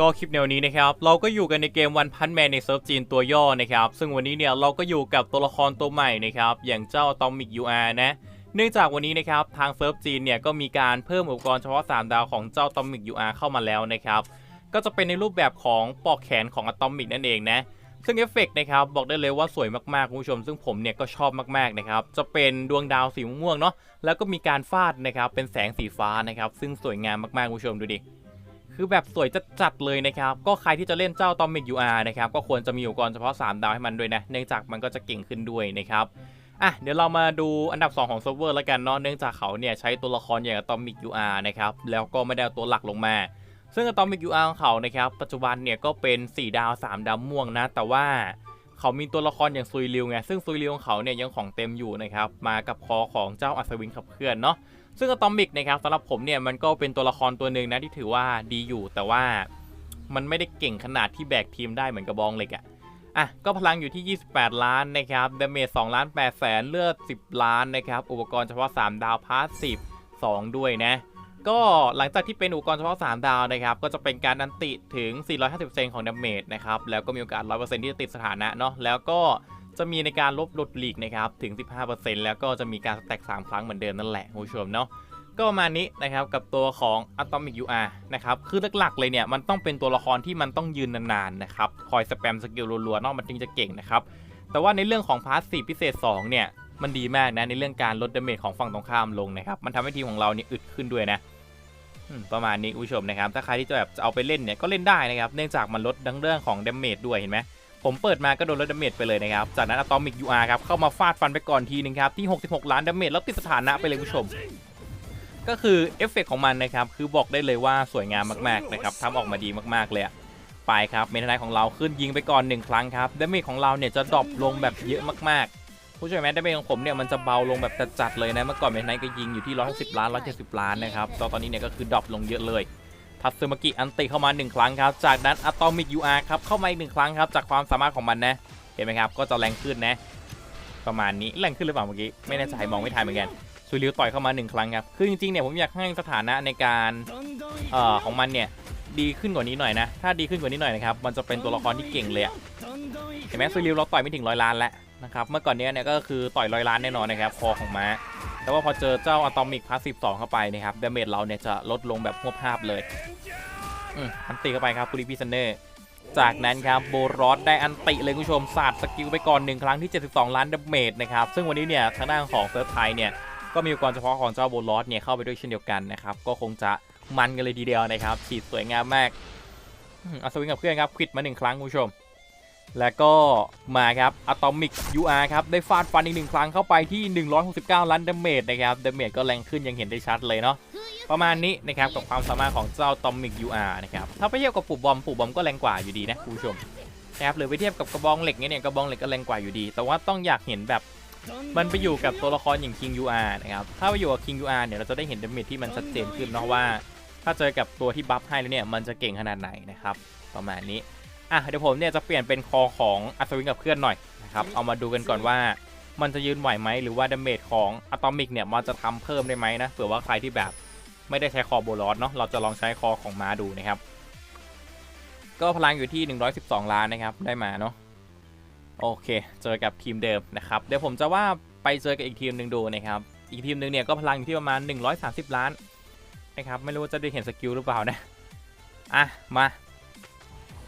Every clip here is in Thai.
ก็คลิปแนวนี้นะครับ เราก็อยู่กันในเกมวันพันแมนในเซิร์ฟจีนตัวย่อนะครับ ซึ่งวันนี้เนี่ยเราก็อยู่กับตัวละครตัวใหม่นะครับ อย่างเจ้า Atomic UR นะ เนื่องจากวันนี้นะครับ ทางเซิร์ฟจีนเนี่ยก็มีการเพิ่มอุปกรณ์เฉพาะ 3 ดาวของเจ้า Atomic UR เข้ามาแล้วนะครับ ก็จะเป็นในรูปแบบของปลอกแขนของ Atomic นั่นเองนะ ซึ่งเอฟเฟกต์นะครับบอกได้เลยว่าสวยมากๆคุณผู้ชม ซึ่งผมเนี่ยก็ชอบมากๆนะครับ จะเป็นดวงดาวสีม่วงเนาะ แล้วก็มีการฟาดนะครับ เป็นแสงสีฟ้านะครับ ซึ่งสวยงามมากๆคุณผู้ชมดูดิ คือแบบสวยจัดๆเลยนะครับ ก็ใครที่จะเล่นเจ้า Atomic UR นะครับ ก็ควรจะมีอุปกรณ์เฉพาะ 3 ดาวให้มันด้วยนะ เนื่องจากมันก็จะเก่งขึ้นด้วยนะครับ อะ เดี๋ยวเรามาดูอันดับ 2 ของเซิร์ฟเวอร์แล้วกันเนาะ เนื่องจากเขาเนี่ยใช้ตัวละครอย่าง Atomic UR นะครับ แล้วก็ไม่ได้เอาตัวหลักลงมา ซึ่ง Atomic UR ของเขานะครับ ปัจจุบันเนี่ยก็เป็น 4 ดาว 3 ดาวม่วงนะ แต่ว่าเขามีตัวละครอย่างซุยริวไง ซึ่งซุยริวของเขาเนี่ยยังของเต็มอยู่นะครับ มากับคอของเจ้าอัศวินขับเคลื่อนเนาะ ซึ่งอะตอมิกนะครับสำหรับผมเนี่ยมันก็เป็นตัวละครตัวหนึ่งนะที่ถือว่าดีอยู่ แต่ว่ามันไม่ได้เก่งขนาดที่แบกทีมได้เหมือนกระบองเหล็กอะอะก็พลังอยู่ที่ 28 ล้านนะครับดาเมจ2ล้าน8แสนเลือด 10 ล้านนะครับอุปกรณ์เฉพาะ 3 ดาวพาร์ท10 2ด้วยนะ ก็หลังจากที่เป็นอุปกรณ์เฉพาะ 3 ดาวนะครับ ก็จะเป็นการอันติถึง 450%ของดาเมจนะครับ แล้วก็มีโอกาส 100%ที่จะติดสถานะเนาะ แล้วก็จะมีในการลบหลุดหลีกนะครับ ถึง 15%แล้วก็จะมีการแตก3 ครั้งเหมือนเดิมนั่นแหละคุณผู้ชมเนาะ ก็ประมาณนี้นะครับกับตัวของ Atomic UR นะครับ คือหลักๆเลยเนี่ยมันต้องเป็นตัวละครที่มันต้องยืนนานๆนะครับ คอยสแปมสกิลรัวๆเนอกมันจึงจะเก่งนะครับ แต่ว่าในเรื่องของพาร์ทสีพิเศษ 2 เนี่ย มันดีมากนะในเรื่องการลดดาเมจของฝั่งตรงข้ามลงนะครับมันทำให้ทีมของเราเนี่ยอึดขึ้นด้วยนะประมาณนี้คุณผู้ชมนะครับถ้าใครที่จะแบบจะเอาไปเล่นเนี่ยก็เล่นได้นะครับเนื่องจากมันลดทั้งเรื่องของดาเมจด้วยเห็นไหมผมเปิดมาก็โดนลดดาเมจไปเลยนะครับจากนั้น Atomic UR ครับเข้ามาฟาดฟันไปก่อนทีนึงครับที่ 66 ล้านดาเมจแล้วติดสถานะไปเลยคุณผู้ชม ก็คือเอฟเฟกของมันนะครับคือบอกได้เลยว่าสวยงามมากๆนะครับทำออกมาดีมากๆเลยไปครับเมทนายของเราขึ้นยิงไปก่อน1ครั้งครับดาเมจของเราเนี่ยจะดรอปลงแบบเยอะมากๆ ผู้ช่วยแมดดาเมจของผมเนี่ยมันจะเบาลงแบบจัดๆเลยนะเมื่อก่อนเมทนายก็ยิงอยู่ที่ 160 ล้าน 170 ล้านนะครับตอนตอนนี้เนี่ยก็คือดรอปลงเยอะเลยทัตสึมากิอันติเข้ามา 1 ครั้งครับ จากนั้นอะตอมิก UR ครับเข้ามาอีกหนึ่งครั้งครับจากความสามารถของมันนะเห็นไหมครับก็จะแรงขึ้นนะ ประมาณนี้แรงขึ้นหรือเปล่าเมื่อกี้ไม่แน่ใจมองไม่ทันเหมือนกันซูริวต่อยเข้ามา 1 ครั้งครับคือจริงๆเนี่ยผมอยากให้สถานะในการเอ่อของมันเนี่ยดีขึ้นกว่านี้หน่อยนะ ถ้าดีขึ้นกว่านี้หน่อยนะครับมันจะเป็นตัวละครที่เก่งเลยอะเห็นไหมซูริวเราต่อยไม่ถึงร้อยล้านแล้ว นะครับเมื่อก่อนเนี้ยเนี่ยก็คือต่อยร้อยล้านแน่นอนนะครับคอของม้า แต่ว่าพอเจอเจ้าอะตอมิกพาสซีฟสองเข้าไปนะครับดาเมจเราเนี่ยจะลดลงแบบหวภาพเลยอันติเข้าไปครับปุริพิซันเนอร์จากนั้นครับโบรอสได้อันติเลยคุณผู้ชมสาดสกิลไปก่อนหนึ่งครั้งที่ 72 ล้านดาเมจนะครับซึ่งวันนี้เนี่ยทางด้านของเซิร์ฟไทยเนี่ยก็มีอุปกรณ์เฉพาะของเจ้าโบรอสเนี่ยเข้าไปด้วยเช่นเดียวกันนะครับก็คงจะมันกันเลยทีเดียวนะครับฉีดสวยงามมากอัศวินกับเพื่อนครับควิดมาหนึ่งครั้งคุณผู้ชม แล้วก็มาครับอะตอมิก UR ครับ ได้ฟาดฟันอีกหนึ่งครั้งเข้าไปที่ 169 ล้านดาเมจนะครับดาเมจก็แรงขึ้นยังเห็นได้ชัดเลยเนาะประมาณนี้นะครับกับความสามารถของเจ้าตอมิก UR นะครับถ้าไปเทียบกับปู่บอมปู่บอมก็แรงกว่าอยู่ดีนะคุณผู้ชมนะครับหรือไปเทียบกับกระบองเหล็กเนี่ยเนี่ยกระบองเหล็กก็แรงกว่าอยู่ดี แต่ว่าต้องอยากเห็นแบบมันไปอยู่กับตัวละครอย่าง King UR นะครับถ้าไปอยู่กับ King UR เนี่ยเราจะได้เห็นดาเมจที่มันชัดเจนขึ้นเนาะว่า ถ้าเจอกับตัวที่บัฟให้แล้วเนี่ยมันจะเก่งขนาดไหนนะครับประมาณนี้ อะเดี๋ยวผมเนี่ยจะเปลี่ยนเป็นคอของอัศวินกับเพื่อนหน่อยนะครับเอามาดูกันก่อนว่ามันจะยืนไหวไหมหรือว่าดาเมจของอะตอมิกเนี่ยมันจะทำเพิ่มได้ไหมนะเผื่อว่าใครที่แบบไม่ได้ใช้คอโบลอสเนาะเราจะลองใช้คอของม้าดูนะครับ ก็พลังอยู่ที่ 112 ล้านนะครับได้มาเนาะโอเค เจอกับทีมเดิมนะครับเดี๋ยวผมจะว่าไปเจอกับอีกทีมหนึ่งดูนะครับอีกทีมหนึ่งเนี่ยก็พลังอยู่ที่ประมาณ 130 ล้านนะครับไม่รู้ว่าจะได้เห็นสกิลหรือเปล่านะอะมา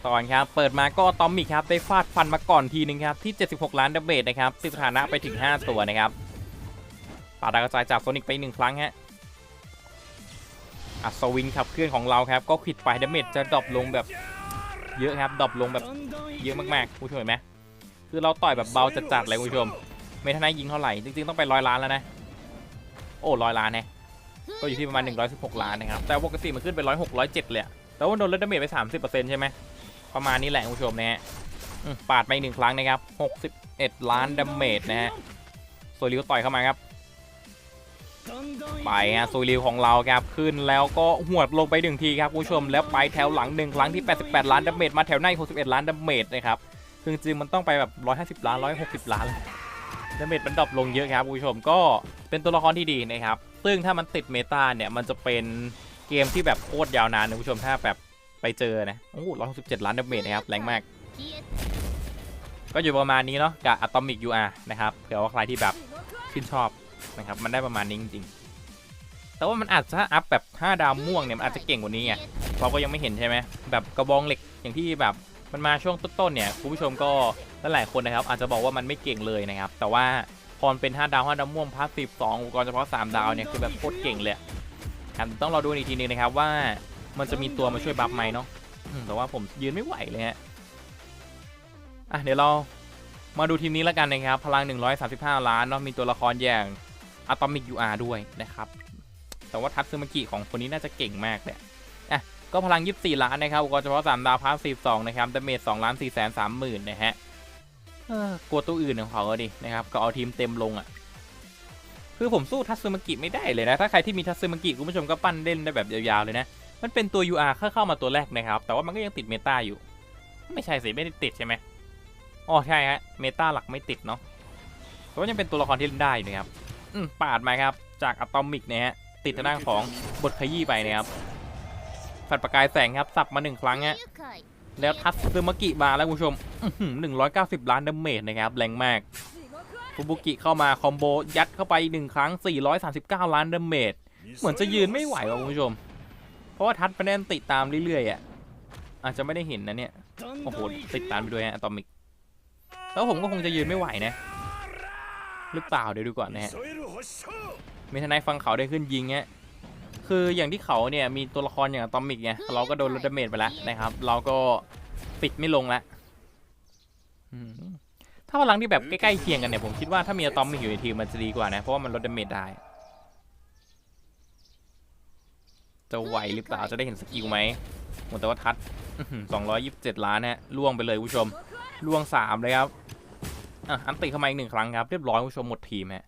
ตอนครับ เปิดมาก็ตอมมิกครับ ได้ฟาดฟันมาก่อนทีนึงครับ ที่ 76 ล้านดาเมจนะครับติสถานะไปถึง 5 ตัวนะครับปาดากระจายจากโซนิกไปหนึ่งครั้งฮะอัศวินขับเคลื่อนของเราครับ ก็ขิดไปดาเมจจะดรอปลงแบบเยอะครับดรอปลงแบบเยอะมากๆคุณผู้ชมเห็นไหมคือเราต่อยแบบเบาจัดๆเลยคุณผู้ชม ไม่ทันได้ยิงเท่าไหร่ จริงๆ ต้องไปร้อยล้านแล้วนะ โอ้ร้อยล้านน่ก็อยู่ที่ประมาณ 116 ล้านนะครับ แต่ปกติมันขึ้นไป 106 107เลยแต่ว่าโดนลดดาเมจไป 30%ใช่ไหม ประมาณนี้แหละคุณผู้ชมนะฮะปาดไปหนึ่งครั้งนะครับ61 ล้านดาเมจนะฮะโซลิวต่อยเข้ามาครับ ไปฮะโซูริวของเราครับขึ้นแล้วก็หวดลงไปหนึ่งทีครับคุณผู้ชมแล้วไปแถวหลังหนึ่งครั้งที่ 88 ล้านดาเมจมาแถวหน้า61 ล้านดาเมจนะครับคือจริงมันต้องไปแบบ 150 ล้าน 160 ล้านดาเมจมันดรอปลงเยอะครับคุณผู้ชมก็เป็นตัวละครที่ดีนะครับซึ่งถ้ามันติดเมตาเนี่ยมันจะเป็นเกมที่แบบโคตรยาวนานนะคุณผู้ชมถ้าแบบ ไปเจอนะโอ้ร้อยหกสิบเจ็ดล้านดาเมจนะครับ แรงมาก ก็อยู่ประมาณนี้เนาะกับ Atomic UR นะครับเผื่อว่าใครที่แบบชื่นชอบนะครับ มันได้ประมาณนี้จริงๆ แต่ว่ามันอาจจะอัพแบบ 5 ดาวม่วงเนี่ยมันอาจจะเก่งกว่านี้ไงเราก็ยังไม่เห็นใช่ไหมแบบกระบองเหล็กอย่างที่แบบมันมาช่วงต้นๆเนี่ยคุณผู้ชมก็หลายๆคนนะครับ อาจจะบอกว่ามันไม่เก่งเลยนะครับ แต่ว่าพอมันเป็น 5 ดาว 5 ดาวม่วงพาร์ท12อุปกรณ์เฉพาะ 3 ดาวเนี่ยคือแบบโคตรเก่งเลยครับต้องรอดูอีกทีนึงนะครับว่า มันจะมีตัวมาช่วยบัฟไหมเนาะแต่ว่าผมยืนไม่ไหวเลยฮะอะเดี๋ยวเรามาดูทีมนี้แล้วกันนะครับ พลัง 135 ล้านเนาะมีตัวละครอย่าง Atomic UR ด้วยนะครับ แต่ว่าทัตซึมากิของคนนี้น่าจะเก่งมากเลยอะก็พลัง 24 ล้านนะครับอุปกรณ์เฉพาะ3ดาวพาร์ท12นะครับดาเมจ2ล้าน4แสน3หมื่นนะฮะกลัวตัวอื่นของเขาดินะครับ ก็เอาทีมเต็มลงอะ คือผมสู้ทัตซึมากิไม่ได้เลยนะ ถ้าใครที่มีทัตซึมากิคุณผู้ชมก็ปั้นเล่นได้แบบยาวๆเลยนะ มันเป็นตัว UR เข้าเข้ามาตัวแรกนะครับ แต่ว่ามันก็ยังติดเมตาอยู่ ไม่ใช่สิไม่ได้ติดใช่ไหมอ๋อใช่ฮะเมตาหลักไม่ติดเนาะแต่ว่ายังเป็นตัวละครที่เล่นได้อยู่นะครับอืมปาดมาครับจากอะตอมิกนะฮะติดทางด้านของบทขยี้ไปนะครับฝัดประกายแสงครับสับมาหนึ่งครั้งฮะแล้วทัตซึมากิมาแล้วคุณผู้ชมหนึ่งร้อยเก้าสิบล้านดาเมจนะครับแรงมากฟูบุกิเข้ามาคอมโบยัดเข้าไปหนึ่งครั้ง439ล้านดาเมจเหมือนจะยืนไม่ไหวว่ะคุณผู้ชม ราะว่าทัดไปแน่นติดตามเรื่อยๆอะอาจจะไม่ได้เห็นนะเนี่ยโอ้โหติดตามไปด้วยฮะอะตอมิกแล้วผมก็คงจะยืนไม่ไหวนะหรือเปล่าเดี๋ยวดูก่อนนะฮะเมทนายฟังเขาได้ขึ้นยิงเงี้ยคืออย่างที่เขาเนี่ยมีตัวละครอย่างอตอมิกไงเราก็โดนลดดาเมจไปแล้วนะครับ เราก็ปิดไม่ลงแล้วถ้าพลังที่แบบใกล้ๆเคียงกันเนี่ยผมคิดว่าถ้ามีอะตอมิกอยู่ในทีมมันจะดีกว่านะเพราะว่ามันลดดาเมจได้ จะไหวหรือเปล่าจะได้เห็นสกิลไหมหมดแต่ว่าทัดสองร้อยยี่สิบเจ็ดล้านฮะล่วงไปเลยคุณผู้ชมล่วงสามเลยครับอะอันติเข้ามาอีกหนึ่งครั้งครับเรียบร้อยคุณผู้ชมหมดทีมฮะ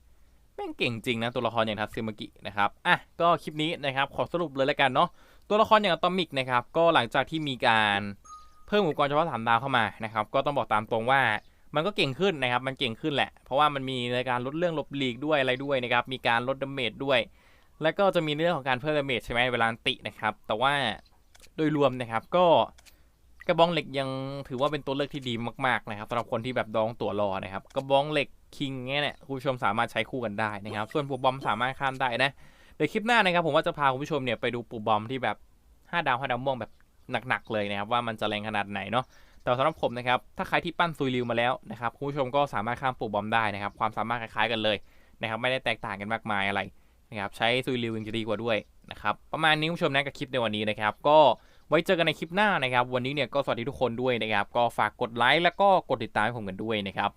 แม่งเก่งจริงนะตัวละครอย่างทัตซึมากินะครับอะก็คลิปนี้นะครับขอสรุปเลยแล้วกันเนาะตัวละครอย่างอะตอมิกนะครับก็หลังจากที่มีการเพิ่มอุปกรณ์เฉพาะสามดาวเข้ามานะครับก็ต้องบอกตามตรงว่ามันก็เก่งขึ้นนะครับ มันเก่งขึ้นแหละ เพราะว่ามันมีในการลดเรื่องลบลีกด้วยอะไรด้วยนะครับ มีการลดดาเมจด้วย แล้วก็จะมีในเรื่องของการเพิ่มดาเมจใช่ไหมเวลาตินะครับ แต่ว่าโดยรวมนะครับก็กระบองเหล็กยังถือว่าเป็นตัวเลือกที่ดีมากๆนะครับสำหรับคนที่แบบดองตัวรอนะครับกระบองเหล็กคิงเงี้ยเนี่ยคุณผู้ชมสามารถใช้คู่กันได้นะครับ ส่วนปูบอมสามารถข้ามได้นะเดี๋ยวคลิปหน้านะครับผมว่าจะพาคุณผู้ชมเนี่ยไปดูปูบอมที่แบบ5ดาว5ดาวม่วงแบบหนักๆเลยนะครับว่ามันจะแรงขนาดไหนเนาะแต่สำหรับผมนะครับถ้าใครที่ปั้นซุยริวมาแล้วนะครับคุณผู้ชมก็สามารถข้ามปูบอมได้นะครับความสามารถคล้ายๆกันเลยนะครับไม่ได้แตกต่างกันมากมายอะไร นะครับใช้ซุยริวยังจะดีกว่าด้วยนะครับประมาณนี้คุณผู้ชมนะกับคลิปในวันนี้นะครับ ก็ไว้เจอกันในคลิปหน้านะครับ วันนี้เนี่ยก็สวัสดีทุกคนด้วยนะครับ ก็ฝากกดไลค์แล้วก็กดติดตามให้ผมกันด้วยนะครับ